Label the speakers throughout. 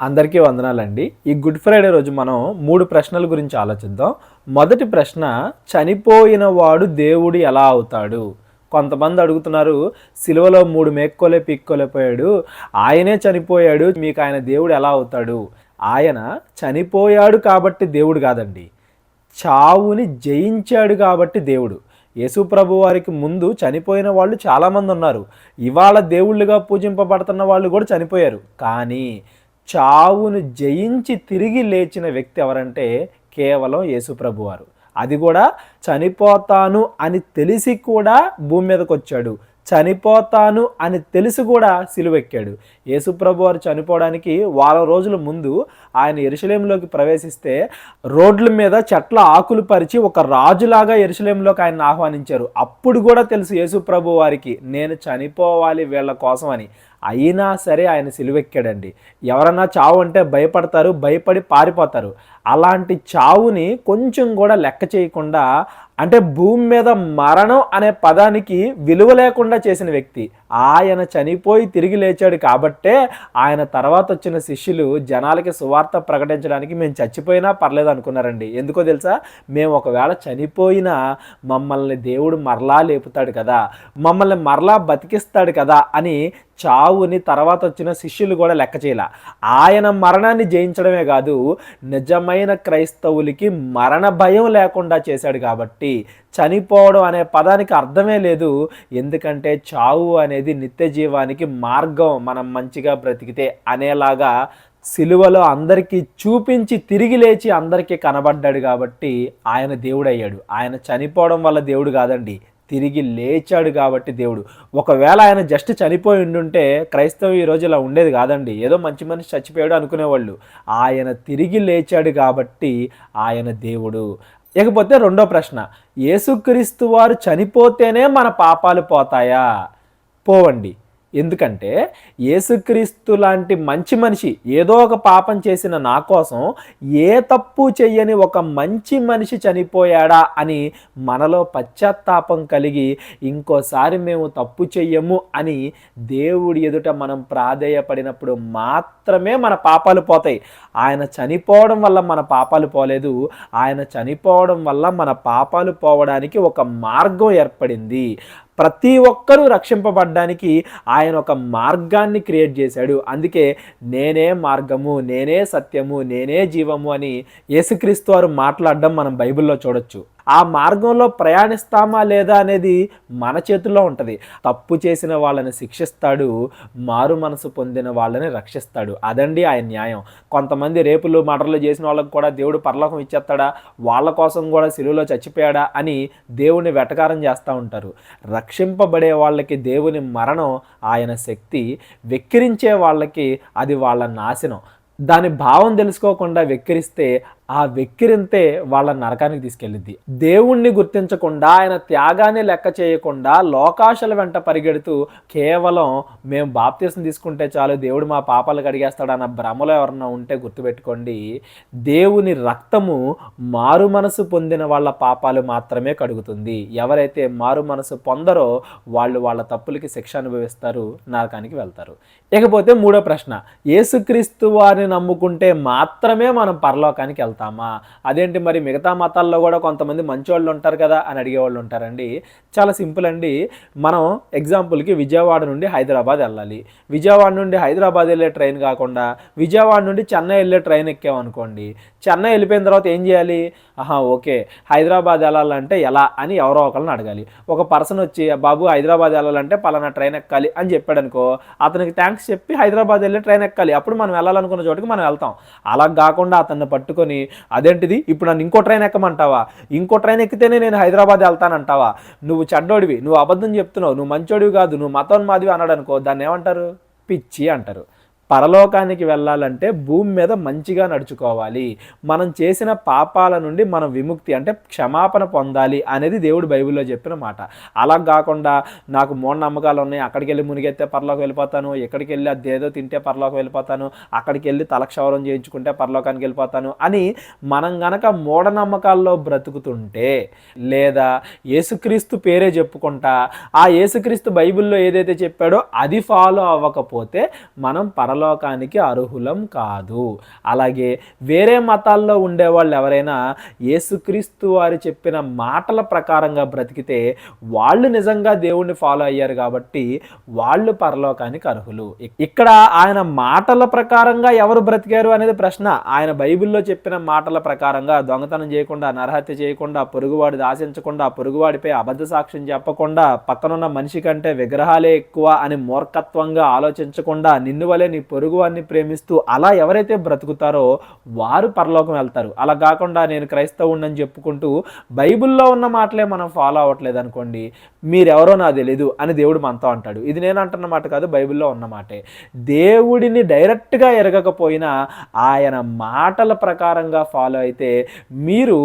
Speaker 1: అందరికీ వందనాలండి. ఈ గుడ్ ఫ్రైడే రోజు మనం మూడు ప్రశ్నల గురించి ఆలోచిద్దాం. మొదటి ప్రశ్న చనిపోయిన వాడు దేవుడు ఎలా అవుతాడు? కొంతమంది అడుగుతున్నారు సిలువలో మూడు మేక్కోలే పిక్కోలేపోయాడు ఆయనే చనిపోయాడు మీకు ఆయన దేవుడు ఎలా అవుతాడు? ఆయన చనిపోయాడు కాబట్టి దేవుడు కాదండి. చావుని జయించాడు కాబట్టి దేవుడు. యేసు ప్రభు వారికి ముందు చనిపోయిన వాళ్ళు చాలామంది ఉన్నారు. ఇవాళ దేవుళ్ళుగా పూజింపబడుతున్న వాళ్ళు కూడా చనిపోయారు. కానీ చావును జయించి తిరిగి లేచిన వ్యక్తి ఎవరంటే కేవలం యేసుప్రభు వారు అది కూడా చనిపోతాను అని తెలిసి కూడా భూమి మీదకి వచ్చాడు చనిపోతాను అని తెలిసి కూడా సిలువెక్కాడు. యేసుప్రభు వారు చనిపోవడానికి వారం రోజుల ముందు ఆయన ఎరుసలేంలోకి ప్రవేశిస్తే రోడ్ల మీద చెట్ల ఆకులు పరిచి ఒక రాజులాగా ఎరుసలేంలోకి ఆయన ఆహ్వానించారు. అప్పుడు కూడా తెలుసు యేసుప్రభు వారికి నేను చనిపోవాలి వీళ్ళ కోసం అని. అయినా సరే ఆయన సిలువెక్కాడండి. ఎవరన్నా చావు అంటే భయపడతారు భయపడి పారిపోతారు. అలాంటి చావుని కొంచెం కూడా లెక్క చేయకుండా అంటే భూమి మీద మరణం అనే పదానికి విలువ లేకుండా చేసిన వ్యక్తి. ఆయన చనిపోయి తిరిగి లేచాడు కాబట్టే ఆయన తర్వాత వచ్చిన శిష్యులు జనాలకి సువార్త ప్రకటించడానికి మేము చచ్చిపోయినా పర్లేదు అనుకున్నారండి. ఎందుకో తెలుసా? మేము ఒకవేళ చనిపోయినా మమ్మల్ని దేవుడు మరలా లేపుతాడు కదా. మమ్మల్ని మరలా బతికిస్తాడు కదా అని చావుని తర్వాత వచ్చిన శిష్యులు కూడా లెక్క చేయాల. ఆయన మరణాన్ని జయించడమే కాదు నిజమైన క్రైస్తవులకి మరణ భయం లేకుండా చేశాడు కాబట్టి చనిపోవడం అనే పదానికి అర్థమే లేదు. ఎందుకంటే చావు అనేది నిత్య జీవానికి మార్గం మనం మంచిగా బ్రతికితే అనేలాగా సిలువలో అందరికీ చూపించి తిరిగి లేచి అందరికీ కనబడ్డాడు కాబట్టి ఆయన దేవుడయ్యాడు. ఆయన చనిపోవడం వల్ల దేవుడు కాదండి తిరిగి లేచాడు కాబట్టి దేవుడు. ఒకవేళ ఆయన జస్ట్ చనిపోయి ఉండుంటే క్రైస్తవం ఈ రోజు ఇలా ఉండేది కాదండి. ఏదో మంచి మనిషి చచ్చిపోయాడు అనుకునేవాళ్ళు. ఆయన తిరిగి లేచాడు కాబట్టి ఆయన దేవుడు. ఇకపోతే రెండో ప్రశ్న యేసుక్రీస్తు వారు చనిపోతేనే మన పాపాలు పోతాయా? పోవండి. ఎందుకంటే యేసుక్రీస్తు లాంటి మంచి మనిషి ఏదో ఒక పాపం చేసిన నా కోసం ఏ తప్పు చెయ్యని ఒక మంచి మనిషి చనిపోయాడా అని మనలో పశ్చాత్తాపం కలిగి ఇంకోసారి మేము తప్పు చెయ్యము అని దేవుడి ఎదుట మనం ప్రాధేయపడినప్పుడు మాత్రమే మన పాపాలు పోతాయి. ఆయన చనిపోవడం వల్ల మన పాపాలు పోలేదు. ఆయన చనిపోవడం వల్ల మన పాపాలు పోవడానికి ఒక మార్గం ఏర్పడింది. ప్రతి ఒక్కరూ రక్షింపబడ్డానికి ఆయన ఒక మార్గాన్ని క్రియేట్ చేశాడు. అందుకే నేనే మార్గము నేనే సత్యము నేనే జీవము అని యేసుక్రీస్తు వారు మాట్లాడడం మనం బైబిల్లో చూడొచ్చు. ఆ మార్గంలో ప్రయాణిస్తామా లేదా అనేది మన చేతుల్లో ఉంటుంది. తప్పు చేసిన వాళ్ళని శిక్షిస్తాడు మారు మనసు పొందిన వాళ్ళని రక్షిస్తాడు. అదండి ఆయన న్యాయం. కొంతమంది రేపులు మటర్లు చేసిన వాళ్ళకు కూడా దేవుడు పరలోకం ఇచ్చేస్తాడా? వాళ్ళ కోసం కూడా సిలువలో చచ్చిపోయాడా? అని దేవుని వెటకారం చేస్తూ ఉంటారు. రక్షింపబడే వాళ్ళకి దేవుని మరణం ఆయన శక్తి. వెక్కిరించే వాళ్ళకి అది వాళ్ళ నాశనం. దాని భావం తెలుసుకోకుండా వెక్కిరిస్తే ఆ వెక్కిరింతే వాళ్ళ నరకానికి తీసుకెళ్ళిద్ది. దేవుణ్ణి గుర్తించకుండా ఆయన త్యాగాన్ని లెక్క చేయకుండా లోకాశల వెంట పరిగెడుతూ కేవలం మేము బాప్తీసం తీసుకుంటే చాలు దేవుడు మా పాపాలు కడిగేస్తాడన్న భ్రమలో ఎవరన్నా ఉంటే గుర్తుపెట్టుకోండి దేవుని రక్తము మారు మనసు పొందిన వాళ్ళ పాపాలు మాత్రమే కడుగుతుంది. ఎవరైతే మారు మనసు పొందరో వాళ్ళు వాళ్ళ తప్పులకి శిక్ష అనుభవిస్తారు నరకానికి వెళ్తారు. ఇకపోతే మూడో ప్రశ్న యేసుక్రీస్తు వారిని నమ్ముకుంటే మాత్రమే మనం పరలోకానికి వెళ్తాం. వెళ్తామా అదేంటి మరి మిగతా మతాల్లో కూడా కొంతమంది మంచివాళ్ళు ఉంటారు కదా అని అడిగేవాళ్ళు ఉంటారండి. చాలా సింపుల్ అండి. మనం ఎగ్జాంపుల్కి విజయవాడ నుండి హైదరాబాద్ వెళ్ళాలి. విజయవాడ నుండి హైదరాబాద్ వెళ్ళే ట్రైన్ కాకుండా విజయవాడ నుండి చెన్నై వెళ్ళే ట్రైన్ ఎక్కామనుకోండి చెన్నై వెళ్ళిపోయిన తర్వాత ఏం చేయాలి? ఆహా ఓకే. హైదరాబాద్ వెళ్ళాలంటే ఎలా అని ఎవరో ఒకరిని అడగాలి. ఒక పర్సన్ వచ్చి బాబు హైదరాబాద్ వెళ్ళాలంటే పలానా ట్రైన్ ఎక్కాలి అని చెప్పాడు అనుకో అతనికి థ్యాంక్స్ చెప్పి హైదరాబాద్ వెళ్ళి ట్రైన్ ఎక్కాలి. అప్పుడు మనం వెళ్ళాలనుకున్న చోటుకి మనం వెళ్తాం. అలా కాకుండా అతన్ని పట్టుకొని అదేంటిది? ఇప్పుడు నన్ను ఇంకో ట్రైన్ ఎక్కమంటావా? ఇంకో ట్రైన్ ఎక్కితేనే నేను హైదరాబాద్ వెళ్తానంటావా? నువ్వు చెడ్డోడివి నువ్వు అబద్ధం చెప్తున్నావు నువ్వు మంచోడివి కాదు నువ్వు మతోన్మాదివి అన్నాడు అనుకో దాన్ని ఏమంటారు పిచ్చి అంటారు. పరలోకానికి వెళ్ళాలంటే భూమి మీద మంచిగా నడుచుకోవాలి. మనం చేసిన పాపాల నుండి మనం విముక్తి అంటే క్షమాపణ పొందాలి అనేది దేవుడు బైబిల్లో చెప్పిన మాట. అలా కాకుండా నాకు మూఢనమ్మకాలు ఉన్నాయి అక్కడికి వెళ్ళి మునిగెత్తే పరలోకి వెళ్ళిపోతాను ఎక్కడికి వెళ్ళి అదేదో తింటే పరలోకి వెళ్ళిపోతాను అక్కడికి వెళ్ళి తలక్షవరం చేయించుకుంటే పరలోకానికి వెళ్ళిపోతాను అని మనం గనక మూఢనమ్మకాల్లో బ్రతుకుతుంటే లేదా యేసుక్రీస్తు పేరే చెప్పుకుంటా ఆ యేసుక్రీస్తు బైబిల్లో ఏదైతే చెప్పాడో అది ఫాలో అవ్వకపోతే మనం పరలో పరలోకానికి అర్హులం కాదు. అలాగే వేరే మతాల్లో ఉండేవాళ్ళు ఎవరైనా యేసుక్రీస్తు వారు చెప్పిన మాటల ప్రకారంగా బ్రతికితే వాళ్ళు నిజంగా దేవుణ్ణి ఫాలో అయ్యారు కాబట్టి వాళ్ళు పరలోకానికి అర్హులు. ఇక్కడ ఆయన మాటల ప్రకారంగా ఎవరు బ్రతికారు అనేది ప్రశ్న. ఆయన బైబిల్లో చెప్పిన మాటల ప్రకారంగా దొంగతనం చేయకుండా నరహత్య చేయకుండా పొరుగువాడిది ఆశించకుండా పొరుగువాడిపై అబద్ధ సాక్ష్యం చెప్పకుండా పక్కనున్న మనిషి కంటే విగ్రహాలే ఎక్కువ అని మూర్ఖత్వంగా ఆలోచించకుండా నిన్ను వలె నీ పొరుగువాడిని ప్రేమిస్తూ అలా ఎవరైతే బ్రతుకుతారో వారు పరలోకం వెళ్తారు. అలా కాకుండా నేను క్రైస్తవుణ్ణని చెప్పుకుంటూ బైబిల్లో ఉన్న మాటలే మనం ఫాలో అవ్వట్లేదు అనుకోండి మీరెవరో నాకు తెలీదు అని దేవుడు మనతో అంటాడు. ఇది నేను అంటున్న మాట కాదు బైబిల్లో ఉన్న మాటే. దేవుడిని డైరెక్ట్గా ఎరగకపోయినా ఆయన మాటల ప్రకారంగా ఫాలో అయితే మీరు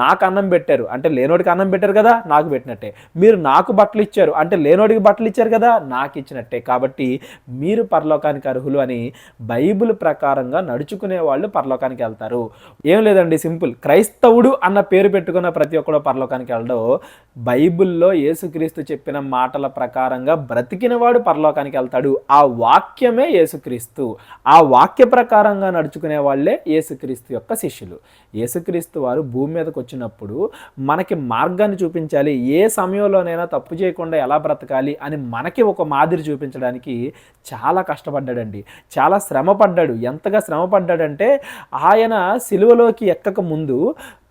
Speaker 1: నాకు అన్నం పెట్టారు అంటే లేనోడికి అన్నం పెట్టారు కదా నాకు పెట్టినట్టే. మీరు నాకు బట్టలు ఇచ్చారు అంటే లేనోడికి బట్టలు ఇచ్చారు కదా నాకు ఇచ్చినట్టే. కాబట్టి మీరు పరలోకానికి అర్హులు అని బైబిల్ ప్రకారంగా నడుచుకునే వాళ్ళు పరలోకానికి వెళ్తారు. ఏం లేదండి సింపుల్. క్రైస్తవుడు అన్న పేరు పెట్టుకున్న ప్రతి ఒక్కడు పరలోకానికి వెళ్ళడం. బైబిల్లో యేసుక్రీస్తు చెప్పిన మాటల ప్రకారంగా బ్రతికిన వాడు పరలోకానికి వెళ్తాడు. ఆ వాక్యమే యేసుక్రీస్తు. ఆ వాక్య ప్రకారంగా నడుచుకునే వాళ్ళే యేసుక్రీస్తు యొక్క శిష్యులు. యేసుక్రీస్తు వారు భూమి మీదకి వచ్చినప్పుడు మనకి మార్గాన్ని చూపించాలి. ఏ సమయంలోనైనా తప్పు చేయకుండా ఎలా బ్రతకాలి అని మనకి ఒక మాదిరి చూపించడానికి చాలా కష్టపడ్డాడండి. చాలా శ్రమ పడ్డాడు ఎంతగా శ్రమ పడ్డాడంటే ఆయన సిలువలోకి ఎక్కక ముందు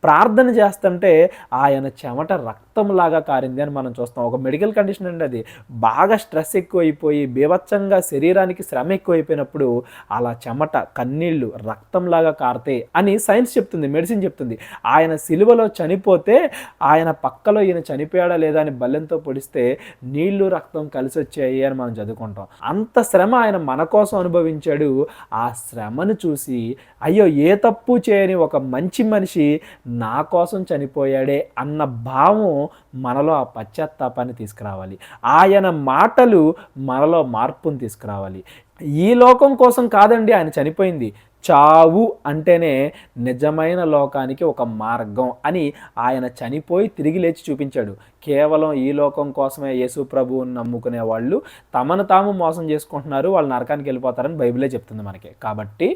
Speaker 1: ప్రార్థన చేస్తుంటే ఆయన చెమట రక్తంలాగా కారింది అని మనం చూస్తాం. ఒక మెడికల్ కండిషన్ అండి అది. బాగా స్ట్రెస్ ఎక్కువైపోయి బీభత్సంగా శరీరానికి శ్రమ ఎక్కువైపోయినప్పుడు అలా చెమట కన్నీళ్ళు రక్తంలాగా కారతాయి అని సైన్స్ చెప్తుంది మెడిసిన్ చెప్తుంది. ఆయన సిలువలో చనిపోతే ఆయన పక్కలో ఈయన చనిపోయాడా లేదా అని బల్లెంతో పొడిస్తే నీళ్ళు రక్తం కలిసి వచ్చాయి అని మనం చదువుకుంటాం. అంత శ్రమ ఆయన మన కోసం అనుభవించాడు. ఆ శ్రమను చూసి అయ్యో ఏ తప్పు చేయని ఒక మంచి మనిషి నా కోసం చనిపోయాడే అన్న భావం మనలో ఆ పశ్చాత్తాపాన్ని తీసుకురావాలి. ఆయన మాటలు మనలో మార్పును తీసుకురావాలి. ఈ లోకం కోసం కాదండి ఆయన చనిపోయింది. చావు అంటేనే నిజమైన లోకానికి ఒక మార్గం అని ఆయన చనిపోయి తిరిగి లేచి చూపించాడు. కేవలం ఈ లోకం కోసమే యేసు ప్రభువుని నమ్ముకునే వాళ్ళు తమను తాము మోసం చేసుకుంటున్నారు వాళ్ళు నరకానికి వెళ్ళిపోతారని బైబిలే చెప్తుంది మనకి. కాబట్టి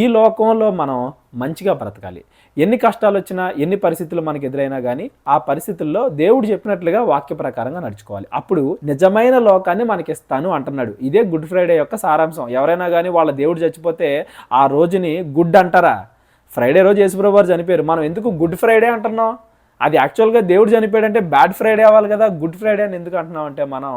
Speaker 1: ఈ లోకంలో మనం మంచిగా బ్రతకాలి. ఎన్ని కష్టాలు వచ్చినా ఎన్ని పరిస్థితులు మనకు ఎదురైనా కానీ ఆ పరిస్థితుల్లో దేవుడు చెప్పినట్లుగా వాక్య ప్రకారంగా నడుచుకోవాలి. అప్పుడు నిజమైన లోకాన్ని మనకి ఇస్తాను అంటున్నాడు. ఇదే గుడ్ ఫ్రైడే యొక్క సారాంశం. ఎవరైనా కానీ వాళ్ళ దేవుడు చచ్చిపోతే ఆ రోజుని గుడ్ అంటారా? ఫ్రైడే రోజు యేసుప్రభు వారు చనిపోయారు. మనం ఎందుకు గుడ్ ఫ్రైడే అంటున్నాం? అది యాక్చువల్గా దేవుడు చనిపోయాడంటే బ్యాడ్ ఫ్రైడే అవ్వాలి కదా గుడ్ ఫ్రైడే అని ఎందుకు అంటున్నాం అంటే మనం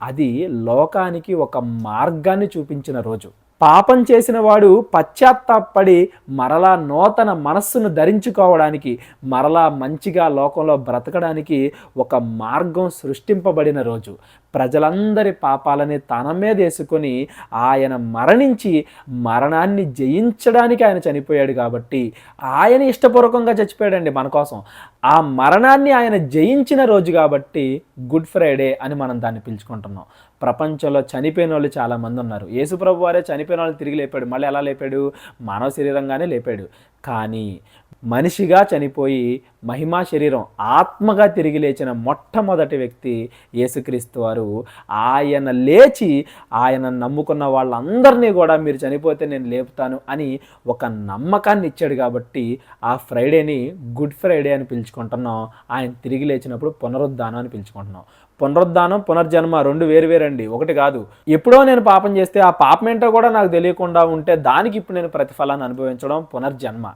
Speaker 1: అది లోకానికి ఒక మార్గాన్ని చూపించిన రోజు. పాపం చేసిన వాడు పశ్చాత్తాపడి మరలా నూతన మనస్సును ధరించుకోవడానికి మరలా మంచిగా లోకంలో బ్రతకడానికి ఒక మార్గం సృష్టింపబడిన రోజు. ప్రజలందరి పాపాలని తన మీద వేసుకొని ఆయన మరణించి మరణాన్ని జయించడానికి ఆయన చనిపోయాడు కాబట్టి ఆయన ఇష్టపూర్వకంగా చచ్చిపోయాడండి మన కోసం. ఆ మరణాన్ని ఆయన జయించిన రోజు కాబట్టి గుడ్ ఫ్రైడే అని మనం దాన్ని పిలుచుకుంటున్నాం. ప్రపంచంలో చనిపోయిన వాళ్ళు చాలామంది ఉన్నారు. యేసుప్రభు వారే చనిపోయిన వాళ్ళు తిరిగి లేపాడు. మళ్ళీ ఎలా లేపాడు? మానవ శరీరంగానే లేపాడు. కానీ మనిషిగా చనిపోయి మహిమా శరీరం ఆత్మగా తిరిగి లేచిన మొట్టమొదటి వ్యక్తి యేసుక్రీస్తు వారు. ఆయన లేచి ఆయన నమ్ముకున్న వాళ్ళందరినీ కూడా మీరు చనిపోతే నేను లేపుతాను అని ఒక నమ్మకాన్ని ఇచ్చాడు కాబట్టి ఆ ఫ్రైడేని గుడ్ ఫ్రైడే అని పిలుచుకుంటున్నాం. ఆయన తిరిగి లేచినప్పుడు పునరుద్ధానం అని పిలుచుకుంటున్నాం. పునరుద్ధానం పునర్జన్మ రెండు వేరు వేరండి ఒకటి కాదు. ఎప్పుడో నేను పాపం చేస్తే ఆ పాపం ఏంటో కూడా నాకు తెలియకుండా ఉంటే దానికి ఇప్పుడు నేను ప్రతిఫలాన్ని అనుభవించడం పునర్జన్మ.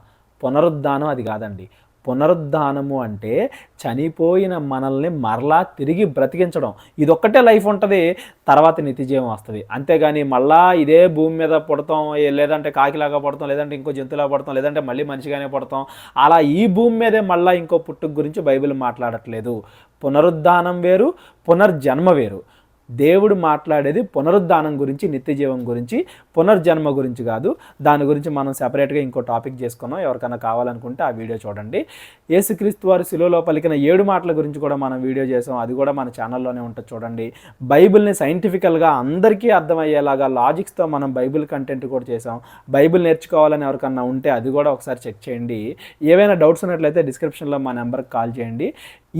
Speaker 1: పునరుద్ధానం అది కాదండి. పునరుద్ధానము అంటే చనిపోయిన మనల్ని మరలా తిరిగి బ్రతికించడం. ఇదొక్కటే లైఫ్ ఉంటుంది తర్వాత నిత్యజీవం వస్తుంది. అంతేగాని మళ్ళా ఇదే భూమి మీద పుడతాం లేదంటే కాకిలాగా పడతాం లేదంటే ఇంకో జంతువులాగా పడతాం లేదంటే మళ్ళీ మనిషిగానే పడతాం. అలా ఈ భూమి మీదే మళ్ళీ ఇంకో పుట్టుకు గురించి బైబిల్ మాట్లాడట్లేదు. పునరుద్ధానం వేరు పునర్జన్మ వేరు. దేవుడు మాట్లాడేది పునరుద్ధానం గురించి నిత్యజీవం గురించి పునర్జన్మ గురించి కాదు. దాని గురించి మనం సెపరేట్గా ఇంకో టాపిక్ చేసుకున్నాం. ఎవరికైనా కావాలనుకుంటే ఆ వీడియో చూడండి. యేసుక్రీస్తు వారి శిలువలో పలికిన ఏడు మాటల గురించి కూడా మనం వీడియో చేసాం. అది కూడా మన ఛానల్లోనే ఉంటుంది చూడండి. బైబిల్ని సైంటిఫికల్గా అందరికీ అర్థమయ్యేలాగా లాజిక్స్తో మనం బైబిల్ కంటెంట్ కూడా చేసాం. బైబిల్ నేర్చుకోవాలని ఎవరికన్నా ఉంటే అది కూడా ఒకసారి చెక్ చేయండి. ఏవైనా డౌట్స్ ఉన్నట్లయితే డిస్క్రిప్షన్లో మా నెంబర్కి కాల్ చేయండి.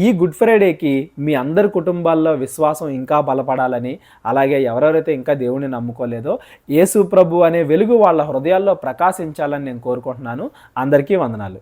Speaker 1: ఈ గుడ్ ఫ్రైడేకి మీ అందరి కుటుంబాల్లో విశ్వాసం ఇంకా బలపడాలని అలాగే ఎవరెవరైతే ఇంకా దేవుడిని నమ్ముకోలేదో యేసు ప్రభు అనే వెలుగు వాళ్ళ హృదయాల్లో ప్రకాశించాలని నేను కోరుకుంటున్నాను. అందరికీ వందనాలు.